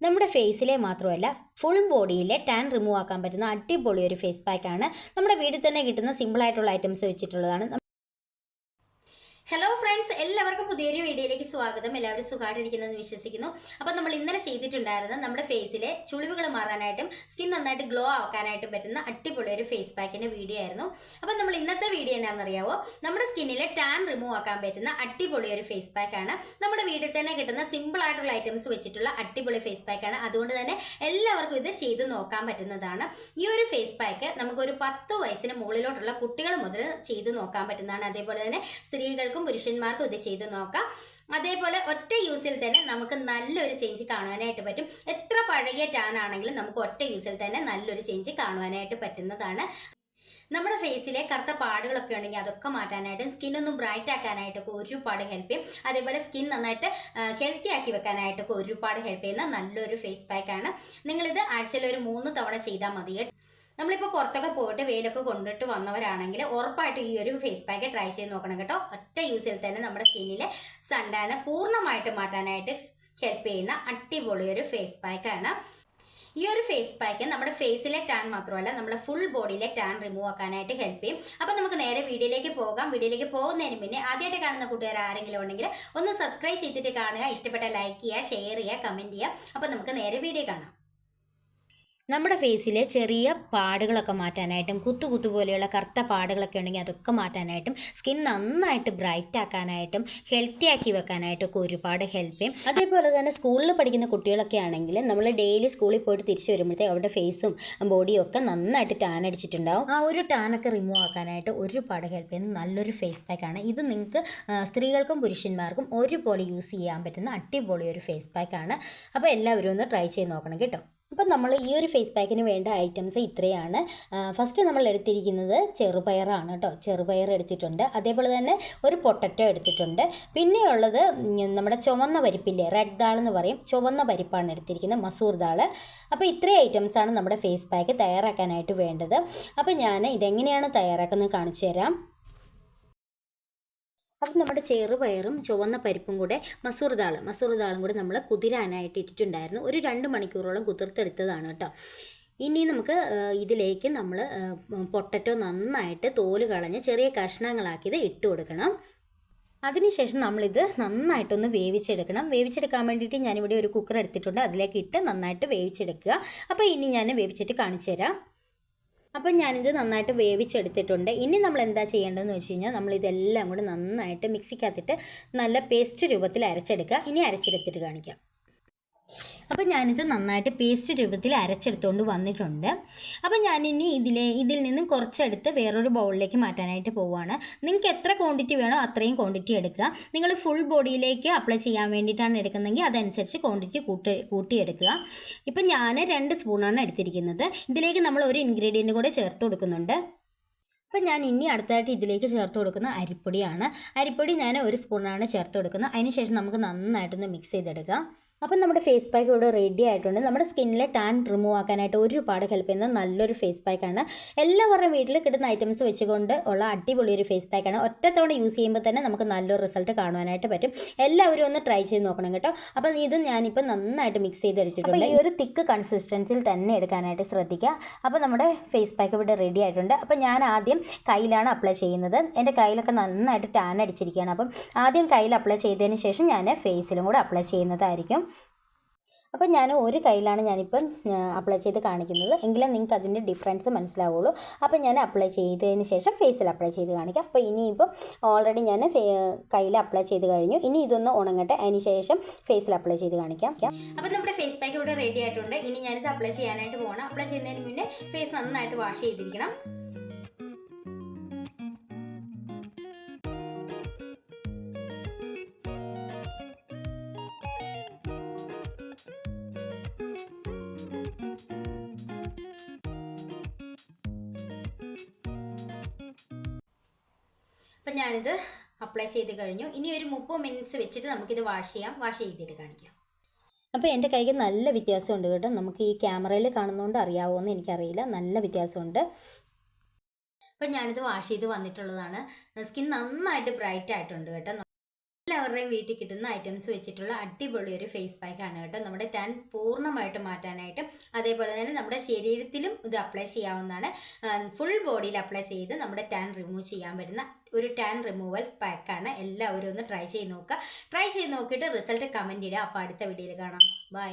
നമ്മുടെ ഫേസിലെ മാത്രമല്ല ഫുൾ ബോഡിയിലെ ടാൻ റിമൂവ് ആക്കാൻ പറ്റുന്ന അടിപൊളി ഒരു ഫേസ് പാക്കാണ് നമ്മുടെ വീട്ടിൽ തന്നെ കിട്ടുന്ന സിമ്പിൾ ആയിട്ടുള്ള ഐറ്റംസ് വെച്ചിട്ടുള്ളതാണ്. ഹലോ ഫ്രണ്ട്സ് എല്ലാവർക്കും പുതിയൊരു വീഡിയോയിലേക്ക് സ്വാഗതം. എല്ലാവരും സുഖമായിട്ടിരിക്കുന്നതെന്ന് വിശ്വസിക്കുന്നു. അപ്പോൾ നമ്മൾ ഇന്നലെ ചെയ്തിട്ടുണ്ടായിരുന്ന നമ്മുടെ ഫേസിലെ ചുളിവുകൾ മാറാനായിട്ടും സ്കിൻ നന്നായിട്ട് ഗ്ലോ ആക്കാനായിട്ടും പറ്റുന്ന അടിപൊളി ഒരു ഫേസ് പാക്കിന്റെ വീഡിയോ ആയിരുന്നു. അപ്പോൾ നമ്മൾ ഇന്നത്തെ വീഡിയോ എന്താണെന്നറിയാവോ നമ്മുടെ സ്കിന്നിലെ ടാൻ റിമൂവ് ആക്കാൻ പറ്റുന്ന അടിപൊളി ഒരു ഫേസ് പാക്കാണ് നമ്മുടെ വീട്ടിൽ തന്നെ കിട്ടുന്ന സിമ്പിൾ ആയിട്ടുള്ള ഐറ്റംസ് വെച്ചിട്ടുള്ള അടിപൊളി ഫേസ് പാക്കാണ് അതുകൊണ്ട് തന്നെ എല്ലാവർക്കും ഇത് ചെയ്ത് നോക്കാൻ പറ്റുന്നതാണ്. ഈ ഒരു ഫേസ് പാക്ക് നമുക്കൊരു പത്ത് വയസ്സിന് മുകളിലോട്ടുള്ള കുട്ടികൾ മുതൽ ചെയ്ത് നോക്കാൻ പറ്റുന്നതാണ്. അതേപോലെ തന്നെ സ്ത്രീകൾക്കും പുരുഷന്മാർക്കും ഇത് ചെയ്ത് നോക്കാം. അതേപോലെ ഒറ്റ യൂസിൽ തന്നെ നമുക്ക് നല്ലൊരു ചേഞ്ച് കാണുവാനായിട്ട് പറ്റും. എത്ര പഴകിയ ടാൻ ആണെങ്കിലും നമുക്ക് ഒറ്റ യൂസിൽ തന്നെ നല്ലൊരു ചേഞ്ച് കാണുവാനായിട്ട് പറ്റുന്നതാണ്. നമ്മുടെ ഫേസിലെ കറുത്ത പാടുകളൊക്കെ ഉണ്ടെങ്കിൽ അതൊക്കെ മാറ്റാനായിട്ടും സ്കിൻ ഒന്ന് ബ്രൈറ്റ് ആക്കാനായിട്ടൊക്കെ ഒരുപാട് ഹെൽപ്പ് ചെയ്യും. അതേപോലെ സ്കിൻ നന്നായിട്ട് ഹെൽത്തി ആക്കി വെക്കാനായിട്ടൊക്കെ ഒരുപാട് ഹെൽപ്പ് ചെയ്യുന്ന നല്ലൊരു ഫേസ് പാക്കാണ് നിങ്ങളിത് ആഴ്ചയിൽ ഒരു മൂന്ന് തവണ ചെയ്താൽ മതി. നമ്മളിപ്പോൾ പുറത്തൊക്കെ പോയിട്ട് വെയിലൊക്കെ കൊണ്ടിട്ട് വന്നവരാണെങ്കിൽ ഉറപ്പായിട്ട് ഈ ഒരു ഫേസ് പാക്ക് ട്രൈ ചെയ്ത് നോക്കണം കേട്ടോ. ഒറ്റ യൂസിൽ തന്നെ നമ്മുടെ സ്കിന്നിലെ സണ്ടാനെ പൂർണമായിട്ട് മാറ്റാനായിട്ട് ഹെൽപ്പ് ചെയ്യുന്ന അടിപൊളി ഒരു ഫേസ് പാക്കാണ് ഈ ഒരു ഫേസ് പാക്ക് നമ്മുടെ ഫേസിലെ ടാൻ മാത്രമല്ല നമ്മുടെ ഫുൾ ബോഡിയിലെ ടാൻ റിമൂവ് ആക്കാനായിട്ട് ഹെൽപ്പ് ചെയ്യും. അപ്പോൾ നമുക്ക് നേരെ വീഡിയോയിലേക്ക് പോകാം. വീഡിയോയിലേക്ക് പോകുന്നതിന് മുന്നേ ആദ്യമായിട്ട് കാണുന്ന കൂട്ടുകാർ ആരെങ്കിലും ഉണ്ടെങ്കിൽ ഒന്ന് സബ്സ്ക്രൈബ് ചെയ്തിട്ട് കാണുക. ഇഷ്ടപ്പെട്ട ലൈക്ക് ചെയ്യുക ഷെയർ ചെയ്യുക കമന്റ് ചെയ്യുക. അപ്പോൾ നമുക്ക് നേരെ വീഡിയോ കാണാം. നമ്മുടെ ഫേസിലെ ചെറിയ പാടുകളൊക്കെ മാറ്റാനായിട്ടും കുത്തു കുത്തു പോലെയുള്ള കറുത്ത പാടുകളൊക്കെ ഉണ്ടെങ്കിൽ അതൊക്കെ മാറ്റാനായിട്ടും സ്കിൻ നന്നായിട്ട് ബ്രൈറ്റ് ആക്കാനായിട്ടും ഹെൽത്തി ആക്കി വെക്കാനായിട്ടും ഒക്കെ ഒരുപാട് ഹെൽപ്പ് ചെയ്യും. അതേപോലെ തന്നെ സ്കൂളിൽ പഠിക്കുന്ന കുട്ടികളൊക്കെ ആണെങ്കിൽ നമ്മൾ ഡെയിലി സ്കൂളിൽ പോയിട്ട് തിരിച്ചു വരുമ്പോഴത്തേക്ക് അവരുടെ ഫേസും ബോഡിയും ഒക്കെ നന്നായിട്ട് ടാൻ അടിച്ചിട്ടുണ്ടാവും. ആ ഒരു ടാനൊക്കെ റിമൂവ് ആക്കാനായിട്ട് ഒരുപാട് ഹെൽപ്പ് ചെയ്യുന്ന നല്ലൊരു ഫേസ് പാക്ക് ആണ്. ഇത് നിങ്ങൾക്ക് സ്ത്രീകൾക്കും പുരുഷന്മാർക്കും ഒരുപോലെ യൂസ് ചെയ്യാൻ പറ്റുന്ന അടിപൊളി ഒരു ഫേസ് പാക്കാണ് അപ്പോൾ എല്ലാവരും ഒന്ന് ട്രൈ ചെയ്ത് നോക്കണം കേട്ടോ. അപ്പം നമ്മൾ ഈ ഒരു ഫേസ് പാക്കിന് വേണ്ട ഐറ്റംസ് ഇത്രയാണ്. ഫസ്റ്റ് നമ്മൾ എടുത്തിരിക്കുന്നത് ചെറുപയറാണ് കേട്ടോ. ചെറുപയർ എടുത്തിട്ടുണ്ട്. അതേപോലെ തന്നെ ഒരു പൊട്ടറ്റോ എടുത്തിട്ടുണ്ട്. പിന്നെയുള്ളത് നമ്മുടെ ചുവന്ന പരിപ്പില്ലേ റെഡ് ദാൾ എന്ന് പറയും. ചുവന്ന പരിപ്പാണ് എടുത്തിരിക്കുന്നത് മസൂർ ദാൾ അപ്പോൾ ഇത്രയും ഐറ്റംസാണ് നമ്മുടെ ഫേസ് പാക്ക് തയ്യാറാക്കാനായിട്ട് വേണ്ടത്. അപ്പോൾ ഞാൻ ഇതെങ്ങനെയാണ് തയ്യാറാക്കുന്നത് കാണിച്ചു തരാം. അപ്പം നമ്മുടെ ചെറുപയറും ചുവന്ന പരിപ്പും കൂടെ മസൂർ ദാൾ മസൂർ ദാളും കൂടെ നമ്മൾ കുതിരാനായിട്ട് ഇട്ടിട്ടുണ്ടായിരുന്നു. ഒരു രണ്ട് മണിക്കൂറോളം കുതിർത്തെടുത്തതാണ് കേട്ടോ. ഇനി നമുക്ക് ഇതിലേക്ക് നമ്മൾ പൊട്ടറ്റോ നന്നായിട്ട് തോൽ കളഞ്ഞ് ചെറിയ കഷ്ണങ്ങളാക്കിയത് ഇട്ട് കൊടുക്കണം. അതിനുശേഷം നമ്മളിത് നന്നായിട്ടൊന്ന് വേവിച്ചെടുക്കണം. വേവിച്ചെടുക്കാൻ വേണ്ടിയിട്ട് ഞാനിവിടെ ഒരു കുക്കർ എടുത്തിട്ടുണ്ട്. അതിലേക്ക് ഇട്ട് നന്നായിട്ട് വേവിച്ചെടുക്കുക. അപ്പോൾ ഇനി ഞാൻ വേവിച്ചിട്ട് കാണിച്ചു തരാം അപ്പം ഞാനിത് നന്നായിട്ട് വേവിച്ചെടുത്തിട്ടുണ്ട്. ഇനി നമ്മൾ എന്താ ചെയ്യേണ്ടതെന്ന് വെച്ച് കഴിഞ്ഞാൽ നമ്മൾ ഇതെല്ലാം കൂടെ നന്നായിട്ട് മിക്സിക്കകത്തിട്ട് നല്ല പേസ്റ്റ് രൂപത്തിൽ അരച്ചെടുക്കുക. ഇനി അരച്ചെടുത്തിട്ട് കാണിക്കാം. അപ്പം ഞാനിത് നന്നായിട്ട് പേസ്റ്റ് രൂപത്തിൽ അരച്ചെടുത്തുകൊണ്ട് വന്നിട്ടുണ്ട്. അപ്പം ഞാനിനി ഇതിലെ ഇതിൽ നിന്നും കുറച്ചെടുത്ത് വേറൊരു ബൗളിലേക്ക് മാറ്റാനായിട്ട് പോവുകയാണ് നിങ്ങൾക്ക് എത്ര ക്വാണ്ടിറ്റി വേണോ അത്രയും ക്വാണ്ടിറ്റി എടുക്കുക. നിങ്ങൾ ഫുൾ ബോഡിയിലേക്ക് അപ്ലൈ ചെയ്യാൻ വേണ്ടിയിട്ടാണ് എടുക്കുന്നതെങ്കിൽ അതനുസരിച്ച് ക്വാണ്ടിറ്റി കൂട്ടി കൂട്ടിയെടുക്കുക. ഇപ്പം ഞാൻ രണ്ട് സ്പൂണാണ് എടുത്തിരിക്കുന്നത്. ഇതിലേക്ക് നമ്മൾ ഒരു ഇൻഗ്രീഡിയന്റ് കൂടെ ചേർത്ത് കൊടുക്കുന്നുണ്ട്. അപ്പം ഞാൻ ഇനി അടുത്തായിട്ട് ഇതിലേക്ക് ചേർത്ത് കൊടുക്കുന്ന അരിപ്പൊടിയാണ്. അരിപ്പൊടി ഞാൻ ഒരു സ്പൂണാണ് ചേർത്ത് കൊടുക്കുന്നത്. അതിനുശേഷം നമുക്ക് നന്നായിട്ടൊന്ന് മിക്സ് ചെയ്തെടുക്കാം. അപ്പം നമ്മുടെ ഫേസ് പാക്ക് ഇവിടെ റെഡി ആയിട്ടുണ്ട്. നമ്മുടെ സ്കിന്നിലെ ടാൻ റിമൂവ് ആക്കാനായിട്ട് ഒരുപാട് ഹെൽപ്പ് ചെയ്യുന്ന നല്ലൊരു ഫേസ് പാക്കാണ് എല്ലാവരുടെയും വീട്ടിൽ കിട്ടുന്ന ഐറ്റംസ് വെച്ചുകൊണ്ട് ഉള്ള അടിപൊളി ഒരു ഫേസ് പാക്കാണ് ഒറ്റത്തവണ യൂസ് ചെയ്യുമ്പോൾ തന്നെ നമുക്ക് നല്ലൊരു റിസൾട്ട് കാണുവാനായിട്ട് പറ്റും. എല്ലാവരും ഒന്ന് ട്രൈ ചെയ്ത് നോക്കണം കേട്ടോ. അപ്പം ഇത് ഞാനിപ്പോൾ നന്നായിട്ട് മിക്സ് ചെയ്ത് ചെയ്തെടുത്തിട്ടുണ്ട് ഈ ഒരു തിക്ക് കൺസിസ്റ്റൻസിൽ തന്നെ എടുക്കാനായിട്ട് ശ്രദ്ധിക്കുക. അപ്പോൾ നമ്മുടെ ഫേസ് പാക്ക് ഇവിടെ റെഡി ആയിട്ടുണ്ട്. അപ്പോൾ ഞാൻ ആദ്യം കയ്യിലാണ് അപ്ലൈ ചെയ്യുന്നത്. എന്റെ കയ്യിലൊക്കെ നന്നായിട്ട് ടാൻ അടിച്ചിരിക്കുകയാണ്. അപ്പം ആദ്യം കയ്യിൽ അപ്ലൈ ചെയ്തതിന് ശേഷം ഞാൻ ഫേസിലും കൂടെ അപ്ലൈ ചെയ്യുന്നതായിരിക്കും. അപ്പോൾ ഞാൻ ഒരു കയ്യിലാണ് ഞാനിപ്പം അപ്ലൈ ചെയ്ത് കാണിക്കുന്നത്. എങ്കിലും നിങ്ങൾക്ക് അതിന്റെ ഡിഫറൻസ് മനസ്സിലാവുള്ളൂ. അപ്പോൾ ഞാൻ അപ്ലൈ ചെയ്തതിന് ശേഷം ഫേസിൽ അപ്ലൈ ചെയ്ത് കാണിക്കാം. അപ്പോൾ ഇനിയിപ്പം ഓൾറെഡി ഞാൻ കയ്യിൽ അപ്ലൈ ചെയ്ത് കഴിഞ്ഞു. ഇനി ഇതൊന്ന് ഉണങ്ങട്ടെ. അതിന് ശേഷം ഫേസിൽ അപ്ലൈ ചെയ്ത് കാണിക്കാം. അപ്പോൾ നമ്മുടെ ഫേസ് പാക്ക് ഇവിടെ റെഡി ആയിട്ടുണ്ട്. ഇനി ഞാനിത് അപ്ലൈ ചെയ്യാനായിട്ട് പോകണം അപ്ലൈ ചെയ്യുന്നതിന് മുന്നേ ഫേസ് നന്നായിട്ട് വാഷ് ചെയ്തിരിക്കണം. അപ്പം ഞാനിത് അപ്ലൈ ചെയ്ത് കഴിഞ്ഞു. ഇനി ഒരു മുപ്പത് മിനിറ്റ്സ് വെച്ചിട്ട് നമുക്കിത് വാഷ് ചെയ്യാം. വാഷ് ചെയ്തിട്ട് കാണിക്കാം. അപ്പോൾ എന്റെ കൈക്ക് നല്ല വ്യത്യാസമുണ്ട് കേട്ടോ. നമുക്ക് ഈ ക്യാമറയിൽ കാണുന്നതുകൊണ്ട് അറിയാവോ അറിയാവോന്ന് എനിക്കറിയില്ല. നല്ല വ്യത്യാസമുണ്ട്. അപ്പം ഞാനിത് വാഷ് ചെയ്ത് വന്നിട്ടുള്ളതാണ്. സ്കിൻ നന്നായിട്ട് ബ്രൈറ്റ് ആയിട്ടുണ്ട് കേട്ടോ. എല്ലാവരുടെയും വീട്ടിൽ കിട്ടുന്ന ഐറ്റംസ് വെച്ചിട്ടുള്ള അടിപൊളി ഒരു ഫേസ് പാക്ക് ആണ് കേട്ടോ. നമ്മുടെ ടാൻ പൂർണമായിട്ട് മാറ്റാനായിട്ട് അതേപോലെ തന്നെ നമ്മുടെ ശരീരത്തിലും ഇത് അപ്ലൈ ചെയ്യാവുന്നതാണ്. ഫുൾ ബോഡിയിൽ അപ്ലൈ ചെയ്ത് നമ്മുടെ ടാൻ റിമൂവ് ചെയ്യാൻ പറ്റുന്ന ഒരു ടാൻ റിമൂവൽ പാക്കാണ് എല്ലാവരും ഒന്ന് ട്രൈ ചെയ്ത് നോക്കുക. ട്രൈ ചെയ്ത് നോക്കിയിട്ട് റിസൾട്ട് കമന്റ് ഇടുക. അപ്പോൾ അടുത്ത വീഡിയോയിൽ കാണാം. ബൈ